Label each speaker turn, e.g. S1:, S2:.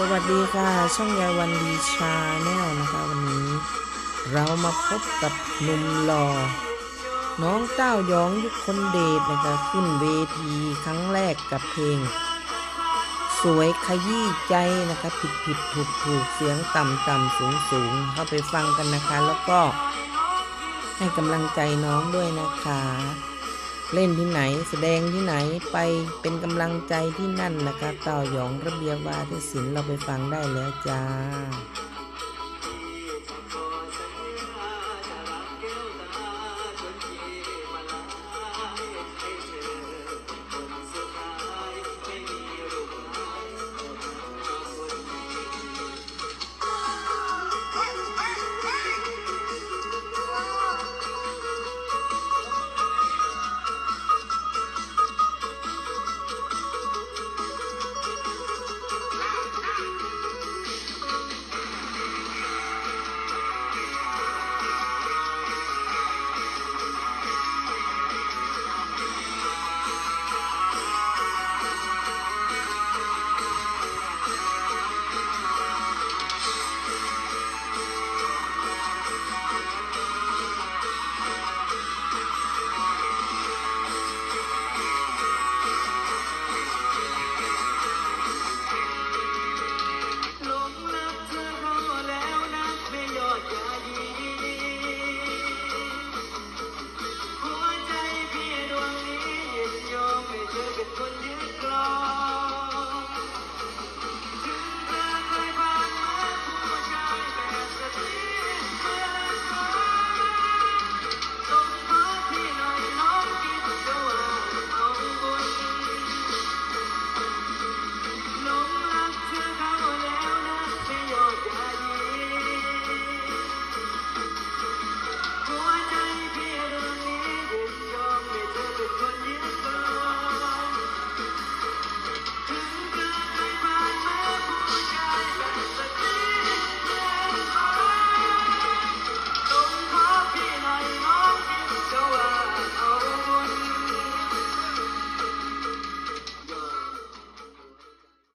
S1: สวัสดีค่ะ ช่องยายวันดีชาแนลนะคะวันนี้ เรามาพบกับหนุ่มหล่อน้องเต้ายองยุคคนเดชนะคะขึ้นเวทีครั้งแรกกับเพลง สวยขยี้ใจนะคะผิดผิดถูกถูกเสียงต่ำต่ำสูงสูงเข้าไปฟังกันนะคะ แล้วก็ให้กำลังใจน้องด้วยนะคะ เล่นที่ไหน แสดงที่ไหนไปเป็นกำลังใจที่นั่นนะคะเต่าหยองระเบียบวาทศิลป์เราไปฟังได้แล้วจ้า